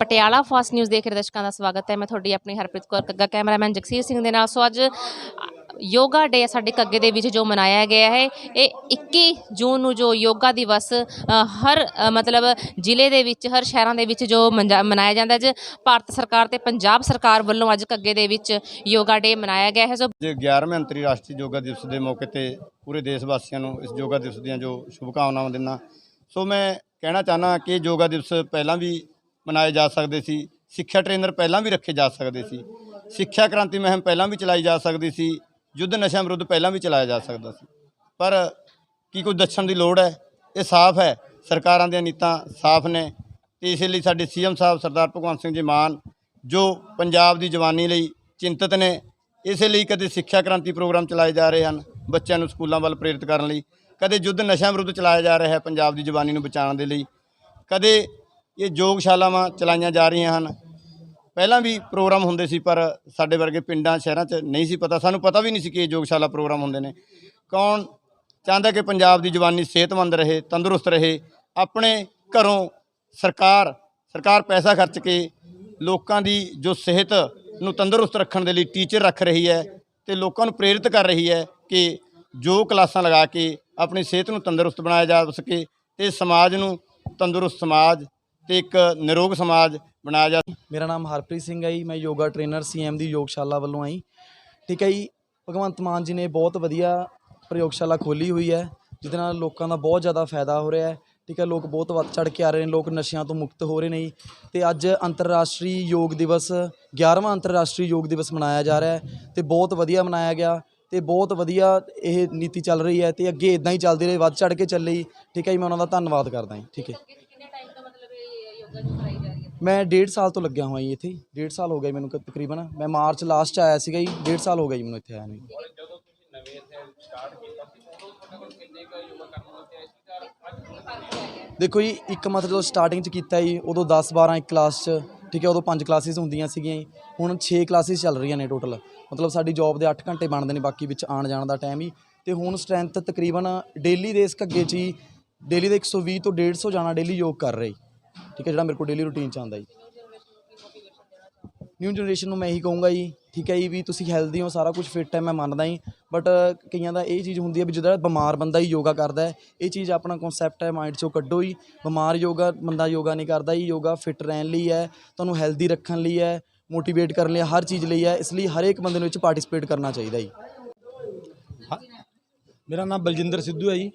Patiala fast news ਦੇਖ ਰਹੇ ਦਰਸ਼ਕਾਂ ਦਾ ਸਵਾਗਤ ਹੈ। ਮੈਂ ਤੁਹਾਡੀ ਆਪਣੀ ਹਰਪ੍ਰੀਤ ਕੌਰ ਕੱਗਾ, ਕੈਮਰਾਮੈਨ ਜਗਸੀਰ ਸਿੰਘ ਦੇ ਨਾਲ। ਸੋ ਅੱਜ ਯੋਗਾ ਡੇ ਸਾਡੇ ਕੱਗੇ ਦੇ ਵਿੱਚ ਜੋ ਮਨਾਇਆ ਗਿਆ ਹੈ। ਇਹ 21 ਜੂਨ ਨੂੰ ਜੋ ਯੋਗਾ ਦਿਵਸ ਹਰ ਮਤਲਬ ਜ਼ਿਲ੍ਹੇ ਦੇ ਵਿੱਚ, ਹਰ ਸ਼ਹਿਰਾਂ ਦੇ ਵਿੱਚ ਜੋ ਮੰਜਾ- ਮਨਾਇਆ ਜਾਂਦਾ ਹੈ। ਅੱਜ ਭਾਰਤ ਸਰਕਾਰ ਤੇ ਪੰਜਾਬ ਸਰਕਾਰ ਵੱਲੋਂ ਅੱਜ ਕੱਗੇ ਦੇ ਵਿੱਚ ਯੋਗਾ ਡੇ ਮਨਾਇਆ ਗਿਆ ਹੈ। ਸੋ ਜੇ 11ਵੇਂ ਅੰਤਰਰਾਸ਼ਟਰੀ ਯੋਗਾ ਦਿਵਸ ਦੇ ਮੌਕੇ ਤੇ ਪੂਰੇ ਦੇਸ਼ ਵਾਸੀਆਂ ਨੂੰ ਇਸ ਯੋਗਾ ਦਿਵਸ ਦੀਆਂ ਜੋ ਸ਼ੁਭਕਾਮਨਾਵਾਂ ਦਿੰਦਾ। ਸੋ ਮੈਂ ਕਹਿਣਾ ਚਾਹਨਾ ਕਿ ਯੋਗਾ ਦਿਵਸ ਪਹਿਲਾਂ ਵੀ ਮਨਾਏ ਜਾ ਸਕਦੇ ਸੀ। ਸਿੱਖਿਆ ਟ੍ਰੇਨਰ ਪਹਿਲਾਂ ਵੀ ਰੱਖੇ ਜਾ ਸਕਦੇ ਸੀ। ਸਿੱਖਿਆ ਕ੍ਰਾਂਤੀ ਮੁਹਿੰਮ ਪਹਿਲਾਂ ਵੀ ਚਲਾਈ ਜਾ ਸਕਦੀ ਸੀ। ਯੁੱਧ ਨਸ਼ਿਆਂ ਵਿਰੁੱਧ ਪਹਿਲਾਂ ਵੀ ਚਲਾਇਆ ਜਾ ਸਕਦਾ ਸੀ। ਪਰ ਕੀ ਕੋਈ ਦੱਸਣ ਦੀ ਲੋੜ ਹੈ? ਇਹ ਸਾਫ਼ ਹੈ। ਸਰਕਾਰਾਂ ਦੀਆਂ ਨੀਤਾਂ ਸਾਫ਼ ਨੇ। ਤੇ ਇਸੇ ਲਈ ਸਾਡੇ ਸੀਐਮ ਸਾਹਿਬ ਸਰਦਾਰ ਭਗਵੰਤ ਸਿੰਘ ਜੀ ਮਾਨ, ਜੋ ਪੰਜਾਬ ਦੀ ਜਵਾਨੀ ਲਈ ਚਿੰਤਤ ਨੇ, ਇਸੇ ਲਈ ਕਦੇ ਸਿੱਖਿਆ ਕ੍ਰਾਂਤੀ ਪ੍ਰੋਗਰਾਮ ਚਲਾਏ ਜਾ ਰਹੇ ਹਨ ਬੱਚਿਆਂ ਨੂੰ ਸਕੂਲਾਂ ਵੱਲ ਪ੍ਰੇਰਿਤ ਕਰਨ ਲਈ। ਕਦੇ ਯੁੱਧ ਨਸ਼ਿਆਂ ਵਿਰੁੱਧ ਚਲਾਇਆ ਜਾ ਰਿਹਾ ਹੈ ਪੰਜਾਬ ਦੀ ਜਵਾਨੀ ਨੂੰ ਬਚਾਉਣ ਦੇ ਲਈ। ਕਦੇ ਇਹ ਯੋਗਸ਼ਾਲਾਵਾਂ ਚਲਾਈਆਂ ਜਾ ਰਹੀਆਂ ਹਨ। ਪਹਿਲਾਂ ਵੀ ਪ੍ਰੋਗਰਾਮ ਹੁੰਦੇ ਸੀ, ਪਰ ਸਾਡੇ ਵਰਗੇ ਪਿੰਡਾਂ, ਸ਼ਹਿਰਾਂ 'ਚ ਨਹੀਂ ਸੀ ਪਤਾ। ਸਾਨੂੰ ਪਤਾ ਵੀ ਨਹੀਂ ਸੀ ਕਿ ਇਹ ਯੋਗਸ਼ਾਲਾ ਪ੍ਰੋਗਰਾਮ ਹੁੰਦੇ ਨੇ। ਕੌਣ ਚਾਹੁੰਦਾ ਕਿ ਪੰਜਾਬ ਦੀ ਜਵਾਨੀ ਸਿਹਤਮੰਦ ਰਹੇ, ਤੰਦਰੁਸਤ ਰਹੇ, ਆਪਣੇ ਘਰੋਂ ਸਰਕਾਰ ਸਰਕਾਰ ਪੈਸਾ ਖਰਚ ਕੇ ਲੋਕਾਂ ਦੀ ਜੋ ਸਿਹਤ ਨੂੰ ਤੰਦਰੁਸਤ ਰੱਖਣ ਦੇ ਲਈ ਟੀਚਰ ਰੱਖ ਰਹੀ ਹੈ ਤੇ ਲੋਕਾਂ ਨੂੰ ਪ੍ਰੇਰਿਤ ਕਰ ਰਹੀ ਹੈ ਕਿ ਜੋ ਕਲਾਸਾਂ ਲਗਾ ਕੇ ਆਪਣੀ ਸਿਹਤ ਨੂੰ ਤੰਦਰੁਸਤ ਬਣਾਇਆ ਜਾ ਸਕੇ ਤੇ ਸਮਾਜ ਨੂੰ ਤੰਦਰੁਸਤ ਸਮਾਜ ਤੇ ਇੱਕ ਨਿਰੋਗ ਸਮਾਜ ਬਣਾਇਆ ਜਾ ਮੇਰਾ ਨਾਮ ਹਰਪ੍ਰੀਤ ਸਿੰਘ ਹੈ ਜੀ, ਮੈਂ ਯੋਗਾ ਟ੍ਰੇਨਰ ਸੀਐਮ ਦੀ ਯੋਗਸ਼ਾਲਾ ਵੱਲੋਂ ਆਈ। ਠੀਕ ਹੈ ਜੀ, ਭਗਵੰਤ ਮਾਨ ਜੀ ਨੇ ਬਹੁਤ ਵਧੀਆ ਪ੍ਰਯੋਗਸ਼ਾਲਾ ਖੋਲੀ ਹੋਈ ਹੈ, ਜਿਹਦੇ ਨਾਲ ਲੋਕਾਂ ਦਾ ਬਹੁਤ ਜ਼ਿਆਦਾ ਫਾਇਦਾ ਹੋ ਰਿਹਾ ਹੈ। ਠੀਕ ਹੈ, ਲੋਕ ਬਹੁਤ ਵੱਧ ਚੜ ਕੇ ਆ ਰਹੇ ਨੇ, ਲੋਕ ਨਸ਼ਿਆਂ ਤੋਂ ਮੁਕਤ ਹੋ ਰਹੇ ਨੇ ਜੀ। ਤੇ ਅੱਜ ਅੰਤਰਰਾਸ਼ਟਰੀ ਯੋਗ ਦਿਵਸ 11ਵਾਂ ਅੰਤਰਰਾਸ਼ਟਰੀ ਯੋਗ ਦਿਵਸ ਮਨਾਇਆ ਜਾ ਰਿਹਾ ਹੈ ਤੇ ਬਹੁਤ ਵਧੀਆ ਮਨਾਇਆ ਗਿਆ ਤੇ ਬਹੁਤ ਵਧੀਆ ਇਹ ਨੀਤੀ ਚੱਲ ਰਹੀ ਹੈ ਤੇ ਅੱਗੇ ਇਦਾਂ ਹੀ ਚੱਲਦੀ ਰਹੇ, ਵੱਧ ਚੜ ਕੇ ਚੱਲੇ ਠੀਕ ਹੈ ਜੀ, ਮੈਂ ਉਹਨਾਂ ਦਾ ਧੰਨਵਾਦ ਕਰਦਾ ਜੀ। ਠੀਕ ਹੈ। ਮੈਂ ਡੇਢ ਸਾਲ ਤੋਂ ਲੱਗਿਆ ਹੋਇਆ ਜੀ ਇੱਥੇ ਡੇਢ ਸਾਲ ਹੋ ਗਿਆ ਮੈਨੂੰ ਕ- ਤਕਰੀਬਨ। ਮੈਂ ਮਾਰਚ ਲਾਸਟ 'ਚ ਆਇਆ ਸੀਗਾ ਜੀ। ਡੇਢ ਸਾਲ ਹੋ ਗਿਆ ਜੀ ਮੈਨੂੰ ਇੱਥੇ ਆਇਆ ਨੂੰ ਜੀ। ਦੇਖੋ ਜੀ ਇੱਕ ਮਤਲਬ ਜਦੋਂ ਸਟਾਰਟਿੰਗ 'ਚ ਕੀਤਾ ਜੀ ਉਦੋਂ 10 12 ਇੱਕ ਕਲਾਸ 'ਚ ਠੀਕ ਹੈ ਉਦੋਂ ਪੰਜ ਕਲਾਸਿਸ ਹੁੰਦੀਆਂ ਸੀਗੀਆਂ ਜੀ। ਹੁਣ 6 ਕਲਾਸਿਸ ਚੱਲ ਰਹੀਆਂ ਨੇ ਟੋਟਲ ਮਤਲਬ ਸਾਡੀ ਜੌਬ ਦੇ 8 ਘੰਟੇ ਬਣਦੇ ਨੇ ਬਾਕੀ ਵਿੱਚ ਆਉਣ ਜਾਣ ਦਾ ਟਾਈਮ ਹੀ। ਤੇ ਹੁਣ ਸਟਰੈਂਥ ਤਕਰੀਬਨ ਡੇਲੀ ਦੇ ਇਸ ਘੱਗੇ 'ਚ ਹੀ ਡੇਲੀ ਦੇ 120 ਤੋਂ 150 ਜਾਣਾ ਡੇਲੀ ਯੋਗ ਕਰ ਰਹੇ ਠੀਕ ਹੈ ਜਿਹੜਾ ਮੇਰੇ ਕੋਲ ਡੇਲੀ ਰੂਟੀਨ ਚ ਆਉਂਦਾ ਜੀ। ਨਿਊ ਜਨਰੇਸ਼ਨ ਨੂੰ ਮੈਂ ਇਹੀ ਕਹੂੰਗਾ ਜੀ ਠੀਕ ਹੈ ਜੀ ਵੀ ਤੁਸੀਂ ਹੈਲਦੀ ਹੋ ਸਾਰਾ ਕੁਝ ਫਿੱਟ ਹੈ ਮੈਂ ਮੰਨਦਾ ਜੀ। ਬਟ ਕਈਆਂ ਦਾ ਇਹ ਚੀਜ਼ ਹੁੰਦੀ ਹੈ ਵੀ ਜਿਹੜਾ ਬਿਮਾਰ ਬੰਦਾ ਹੀ ਯੋਗਾ ਕਰਦਾ ਹੈ ਇਹ ਚੀਜ਼ ਆਪਣਾ ਕਨਸੈਪਟ ਹੈ ਮਾਈਂਡ ਚੋਂ ਕੱਢੋ ਹੀ ਬਿਮਾਰ ਯੋਗਾ ਬੰਦਾ ਯੋਗਾ ਨਹੀਂ ਕਰਦਾ ਜੀ ਯੋਗਾ ਫਿੱਟ ਰਹਿਣ ਲਈ ਹੈ ਤੁਹਾਨੂੰ ਹੈਲਦੀ ਰੱਖਣ ਲਈ ਹੈ ਮੋਟੀਵੇਟ ਕਰਨ ਲਈ ਹੈ, ਹਰ ਚੀਜ਼ ਲਈ ਹੈ ਇਸ ਲਈ ਹਰੇਕ ਬੰਦੇ ਨੂੰ ਵਿੱਚ 'ਚ ਪਾਰਟਿਸਿਪੇਟ ਕਰਨਾ ਚਾਹੀਦਾ ਜੀ। ਮੇਰਾ ਨਾਮ ਬਲਜਿੰਦਰ ਸਿੱਧੂ ਹੈ ਜੀ।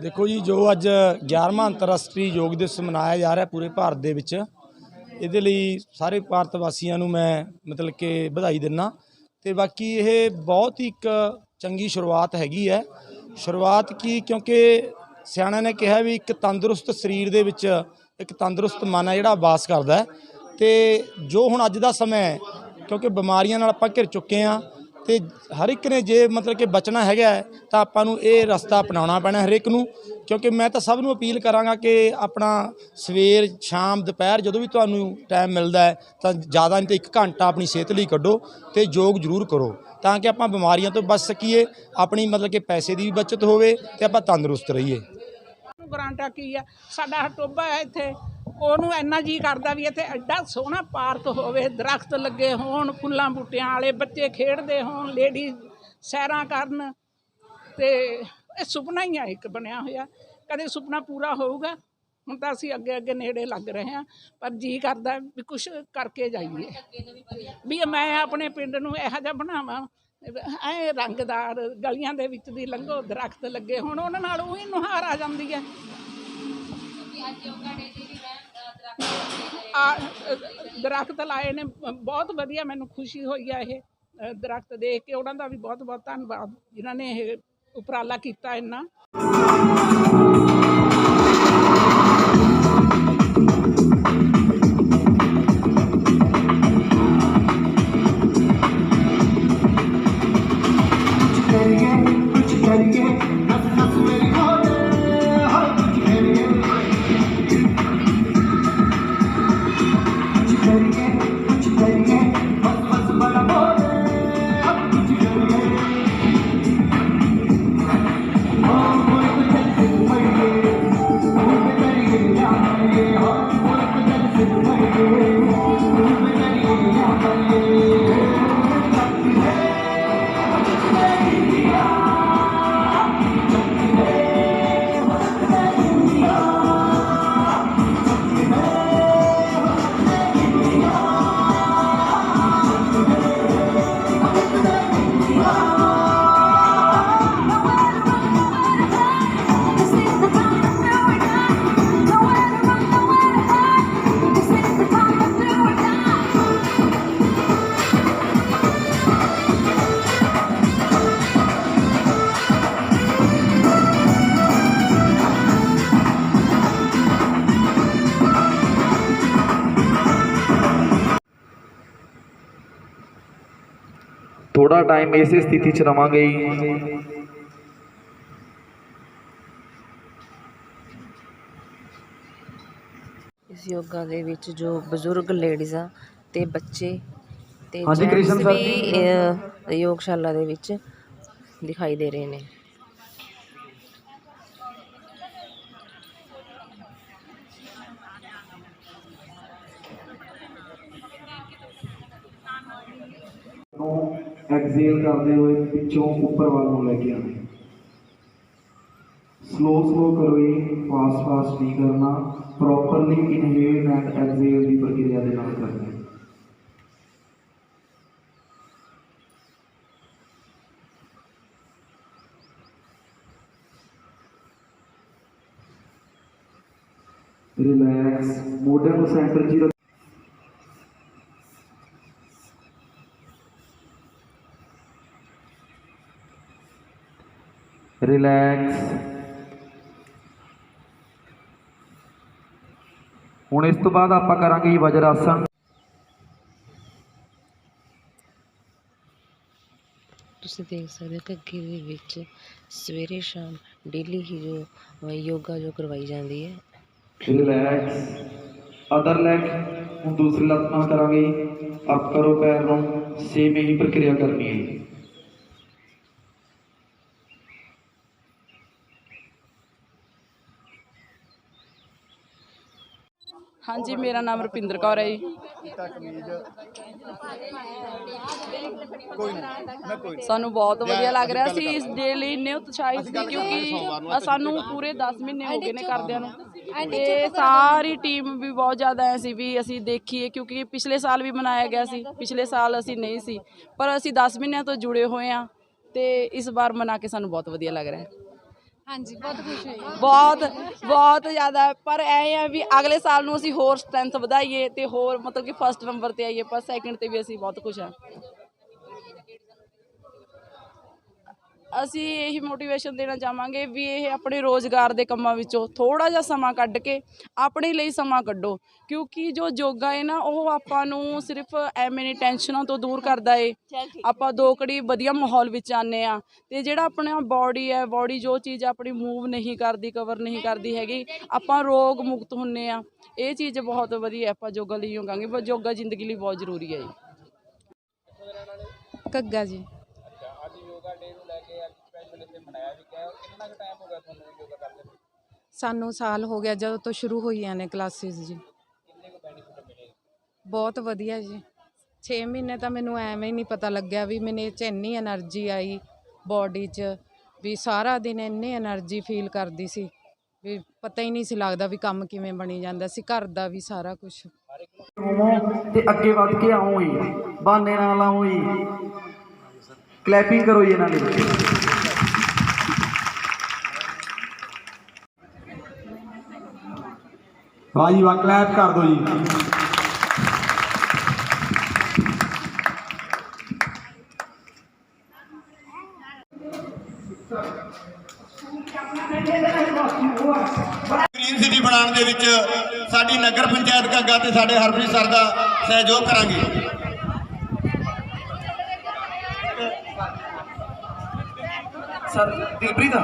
ਦੇਖੋ ਜੀ, ਜੋ ਅੱਜ 11ਵਾਂ ਅੰਤਰਰਾਸ਼ਟਰੀ ਯੋਗ ਦਿਵਸ ਮਨਾਇਆ ਜਾ ਰਿਹਾ ਪੂਰੇ ਭਾਰਤ ਦੇ ਵਿੱਚ, ਇਹਦੇ ਲਈ ਸਾਰੇ ਭਾਰਤ ਵਾਸੀਆਂ ਨੂੰ ਮੈਂ ਮਤਲਬ ਕਿ ਵਧਾਈ ਦਿੰਦਾ ਤੇ ਬਾਕੀ ਇਹ ਬਹੁਤ ਹੀ ਇੱਕ ਚੰਗੀ ਸ਼ੁਰੂਆਤ ਹੈਗੀ ਹੈ। ਸ਼ੁਰੂਆਤ ਕੀ, ਕਿਉਂਕਿ ਸਿਆਣਿਆਂ ਨੇ ਕਿਹਾ ਵੀ ਇੱਕ ਤੰਦਰੁਸਤ ਸਰੀਰ ਦੇ ਵਿੱਚ ਇੱਕ ਤੰਦਰੁਸਤ ਮਨ ਹੈ ਜਿਹੜਾ ਵਾਸ ਕਰਦਾ ਹੈ। ਤੇ ਜੋ ਹੁਣ ਅੱਜ ਦਾ ਸਮਾਂ ਹੈ, ਕਿਉਂਕਿ ਬਿਮਾਰੀਆਂ ਨਾਲ ਆਪਾਂ ਘਿਰ ਚੁੱਕੇ ਆ ਤੇ ਹਰ ਇੱਕ ਨੇ ਜੇ ਮਤਲਬ ਕਿ ਬਚਣਾ ਹੈਗਾ ਹੈ, ਤਾਂ ਆਪਾਂ ਨੂੰ ਇਹ ਰਸਤਾ ਅਪਣਾਉਣਾ ਪੈਣਾ ਹਰ ਇੱਕ ਨੂੰ। ਕਿਉਂਕਿ ਮੈਂ ਤਾਂ ਸਭ ਨੂੰ ਅਪੀਲ ਕਰਾਂਗਾ ਕਿ ਆਪਣਾ ਸਵੇਰ ਸ਼ਾਮ ਦੁਪਹਿਰ ਜਦੋਂ ਵੀ ਤੁਹਾਨੂੰ ਟਾਈਮ ਮਿਲਦਾ ਹੈ ਤਾਂ ਜ਼ਿਆਦਾ ਨਹੀਂ ਤਾਂ ਇੱਕ ਘੰਟਾ ਆਪਣੀ ਸਿਹਤ ਲਈ ਕੱਢੋ ਤੇ ਯੋਗ ਜ਼ਰੂਰ ਕਰੋ। ਤਾਂ ਕਿ ਆਪਾਂ ਬਿਮਾਰੀਆਂ ਤੋਂ ਬਚ ਸਕੀਏ ਆਪਣੀ ਮਤਲਬ ਕਿ ਪੈਸੇ ਦੀ ਵੀ ਬਚਤ ਹੋਵੇ ਤੇ ਆਪਾਂ ਤੰਦਰੁਸਤ ਰਹੀਏ। ਗਰਾਂਟਾ ਕੀ ਆ? ਸਾਡਾ ਟੋਬਾ ਹੈ ਇੱਥੇ। ਉਹਨੂੰ ਇੰਨਾ ਜੀ ਕਰਦਾ ਵੀ ਇੱਥੇ ਐਡਾ ਸੋਹਣਾ ਪਾਰਕ ਹੋਵੇ, ਦਰਖਤ ਲੱਗੇ ਹੋਣ, ਫੁੱਲਾਂ ਬੂਟਿਆਂ ਵਾਲੇ ਬੱਚੇ ਖੇਡਦੇ ਹੋਣ ਲੇਡੀਜ਼ ਸੈਰਾਂ ਕਰਨ। ਤੇ ਇਹ ਸੁਪਨਾ ਹੀ ਆ ਇੱਕ ਬਣਿਆ ਹੋਇਆ। ਕਦੇ ਸੁਪਨਾ ਪੂਰਾ ਹੋਊਗਾ, ਹੁਣ ਤਾਂ ਅਸੀਂ ਅੱਗੇ ਅੱਗੇ ਨੇੜੇ ਲੱਗ ਰਹੇ ਹਾਂ, ਪਰ ਜੀ ਕਰਦਾ ਵੀ ਕੁਝ ਕਰਕੇ ਜਾਈਏ। ਵੀ ਮੈਂ ਆਪਣੇ ਪਿੰਡ ਨੂੰ ਇਹੋ ਜਿਹਾ ਬਣਾਵਾਂ, ਐ ਰੰਗਦਾਰ ਗਲੀਆਂ ਦੇ ਵਿੱਚ ਦੀ ਲੰਘੋ, ਦਰਖਤ ਲੱਗੇ ਹੁਣ, ਉਹਨਾਂ ਨਾਲ ਉਹੀ ਨੁਹਾਰ ਆ ਜਾਂਦੀ ਹੈ। ਦਰਖਤ ਲਾਏ ਨੇ ਬਹੁਤ ਵਧੀਆ ਮੈਨੂੰ ਖੁਸ਼ੀ ਹੋਈ ਆ ਇਹ ਅ, ਦਰਖਤ ਦੇਖ ਕੇ ਉਹਨਾਂ ਦਾ ਵੀ ਬਹੁਤ ਬਹੁਤ ਧੰਨਵਾਦ ਜਿਨ੍ਹਾਂ ਨੇ ਇਹ ਉਪਰਾਲਾ ਕੀਤਾ ਇੰਨਾ। ਥੋੜਾ ਟਾਈਮ ਇਸੇ ਸਥਿਤੀ 'ਚ ਰਵਾਂਗੇ ਜੀ। ਇਸ ਯੋਗਾ ਦੇ ਵਿੱਚ ਜੋ ਬਜ਼ੁਰਗ ਲੇਡੀਜ਼ਾਂ ਤੇ ਬੱਚੇ ਤੇ ਹਾਂਜੀ, ਕ੍ਰਿਸ਼ਨ gents ਸਰ ਵੀ ਅਹ, ਯੋਗਸ਼ਾਲਾ ਦੇ ਵਿੱਚ ਦਿਖਾਈ ਦੇ ਰਹੇ ਨੇ। ਨੂੰ ਐਕਸੇਲ ਕਰਦੇ ਹੋਏ ਪਿੱਛੋਂ ਉੱਪਰ ਵੱਲ ਨੂੰ ਲੈ ਕੇ ਆਉਣਾ ਸਲੋ ਸਲੋ ਕਰੋ ਜੀ ਫਾਸਟ ਫਾਸਟ ਨਹੀਂ ਕਰਨਾ ਪ੍ਰੋਪਰਲੀ ਇਨਹੇਲ ਐਂਡ ਐਕਸੇਲ ਦੀ ਪ੍ਰਕਿਰਿਆ ਦੇ ਨਾਲ ਕਰਨਾ ਹੈ। ਰਿਲੈਕਸ ਮੋਢੇ ਨੂੰ ਸੈਂਟਰ 'ਚ ਹੀ ਰੱਖੋ। ਰਿਲੈਕਸ ਹੁਣ ਇਸ ਤੋਂ ਬਾਅਦ ਆਪਾਂ ਕਰਾਂਗੇ ਜੀ ਵਜਰ ਆਸਨ ਤੁਸੀਂ ਦੇਖ ਸਕਦੇ ਹੋ ਕਿ ਅੱਗੇ ਦੇ ਵਿੱਚ ਸਵੇਰੇ ਸ਼ਾਮ ਡੇਲੀ ਹੀ ਜੋ ਅਹ, ਯੋਗਾ ਜੋ ਕਰਵਾਈ ਜਾਂਦੀ ਹੈ। ਰਿਲੈਕਸ ਅਦਰ ਲੈਗ ਹੁਣ ਦੂਸਰੀ ਲੱਤ ਨਾਲ ਕਰਾਂਗੇ। ਅਪ ਕਰੋ ਪੈਰ ਨੂੰ ਸੇਮ ਇਹੀ ਪ੍ਰਕਿਰਿਆ ਕਰਨੀ ਹੈ। ਹਾਂਜੀ ਮੇਰਾ ਨਾਮ ਰੁਪਿੰਦਰ ਕੌਰ ਹੈ ਜੀ। ਕੋਈ ਨਹੀਂ ਮੈਂ ਕੋਈ ਨਹੀਂ। ਸਾਨੂੰ ਬਹੁਤ ਵਧੀਆ ਲੱਗ ਰਿਹਾ ਸੀ ਇਸ ਦੇ ਲਈ ਇੰਨੇ ਉਤਸ਼ਾਹਿਤ ਸੀ ਕਿਉਂਕਿ ਸਾਨੂੰ ਪੂਰੇ 10 ਮਹੀਨੇ ਹੋ ਗਏ ਨੇ ਕਰਦਿਆਂ ਨੂੰ। ਤੇ ਸਾਰੀ ਟੀਮ ਵੀ ਬਹੁਤ ਜ਼ਿਆਦਾ ਐ ਸੀ ਵੀ ਅਸੀਂ ਦੇਖੀਏ ਕਿਉਂਕਿ ਪਿਛਲੇ ਸਾਲ ਵੀ ਮਨਾਇਆ ਗਿਆ ਸੀ। ਪਿਛਲੇ ਸਾਲ ਅਸੀਂ ਨਹੀਂ ਸੀ। ਪਰ ਅਸੀਂ 10 ਮਹੀਨਿਆਂ ਤੋਂ ਜੁੜੇ ਹੋਏ ਆ ਤੇ ਇਸ ਵਾਰ ਮਨਾ ਕੇ ਸਾਨੂੰ ਬਹੁਤ ਵਧੀਆ ਲੱਗ ਰਿਹਾ ਹੈ। ਹਾਂਜੀ, ਬਹੁਤ ਖੁਸ਼ ਹੋਈ। ਬਹੁਤ ਬਹੁਤ ਜ਼ਿਆਦਾ। ਪਰ ਐ ਆ ਵੀ ਅਗਲੇ ਸਾਲ ਨੂੰ ਅਸੀਂ ਹੋਰ ਸਟਰੈਂਥ ਵਧਾਈਏ ਤੇ ਹੋਰ ਮਤਲਬ ਕਿ ਫਸਟ ਨੰਬਰ ਤੇ ਆਈਏ, ਪਰ ਸੈਕਿੰਡ ਤੇ ਵੀ ਅਸੀਂ ਬਹੁਤ ਖੁਸ਼ ਹਾਂ। ਅਸੀਂ ਇਹੀ ਮੋਟੀਵੇਸ਼ਨ ਦੇਣਾ ਚਾਹਾਂਗੇ ਵੀ ਇਹ ਆਪਣੇ ਰੋਜ਼ਗਾਰ ਦੇ ਕੰਮਾਂ ਵਿੱਚੋਂ ਥੋੜਾ ਜਿਹਾ ਸਮਾਂ ਕੱਢ ਕੇ ਆਪਣੇ ਲਈ ਸਮਾਂ ਕੱਢੋ। ਕਿਉਂਕਿ ਜੋ ਯੋਗਾ ਹੈ ਨਾ ਉਹ ਆਪਾਂ ਨੂੰ ਸਿਰਫ ਐਵੇਂ ਨਹੀਂ ਟੈਨਸ਼ਨਾਂ ਤੋਂ ਦੂਰ ਕਰਦਾ ਏ। ਆਪਾਂ ਦੋ ਘੜੀ ਵਧੀਆ ਮਾਹੌਲ ਵਿੱਚ ਆਨੇ ਆ ਤੇ ਜਿਹੜਾ ਆਪਣਾ ਬਾਡੀ ਹੈ ਬਾਡੀ ਜੋ ਚੀਜ਼ ਆਪਣੀ ਮੂਵ ਨਹੀਂ ਕਰਦੀ ਕਵਰ ਨਹੀਂ ਕਰਦੀ ਹੈਗੀ ਆਪਾਂ ਰੋਗ ਮੁਕਤ ਹੁੰਨੇ ਆ ਇਹ ਚੀਜ਼ ਬਹੁਤ ਵਧੀਆ ਆਪਾਂ ਯੋਗਾ ਲਈ ਪਰ ਯੋਗਾ ਜ਼ਿੰਦਗੀ ਲਈ ਬਹੁਤ ਜ਼ਰੂਰੀ ਹੈ ਜੀ। ਕੱਗਾ ਜੀ। ਸਾਨੂੰ ਸਾਲ ਹੋ ਗਿਆ ਜਦੋਂ ਤੋਂ ਸ਼ੁਰੂ ਹੋਈਆਂ ਨੇ ਕਲਾਸਿਸ ਜੀ। ਬਹੁਤ ਵਧੀਆ ਜੀ। 6 ਮਹੀਨੇ ਤਾਂ ਮੈਨੂੰ ਐਵੇਂ ਹੀ ਨਹੀਂ ਪਤਾ ਲੱਗਿਆ ਵੀ ਮੈਨੇ ਚ ਇੰਨੀ એનર્ਜੀ ਆਈ ਬਾਡੀ 'ਚ ਵੀ ਸਾਰਾ ਦਿਨ ਇੰਨੀ એનર્ਜੀ ਫੀਲ ਕਰਦੀ ਸੀ। ਵੀ ਪਤਾ ਹੀ ਨਹੀਂ ਸੀ ਲੱਗਦਾ ਵੀ ਕੰਮ ਕਿਵੇਂ ਬਣੀ ਜਾਂਦਾ ਸੀ ਘਰ ਦਾ ਵੀ ਸਾਰਾ ਕੁਝ ਤੇ ਅੱਗੇ ਵੱਧ ਕੇ ਆਉਂ ਹੀ ਬਾਨੇ ਨਾਲ ਆਉਂ ਹੀ ਕਲੈਪਿੰਗ ਕਰੋ ਜੀ ਇਹਨਾਂ ਦੇ ਵਾਹ ਜੀ ਵਾਹ ਕਲੈਪ ਕਰ ਦਿਓ ਜੀ। ਗ੍ਰੀਨ ਸਿਟੀ ਬਣਾਉਣ ਦੇ ਵਿੱਚ ਸਾਡੀ ਨਗਰ ਪੰਚਾਇਤ ਘੱਗਾ ਤੇ ਸਾਡੇ ਹਰਪ੍ਰੀਤ ਸਰ ਦਾ ਸਹਿਯੋਗ ਕਰਾਂਗੇ। ਸਰ ਦਿਲਪ੍ਰੀਤ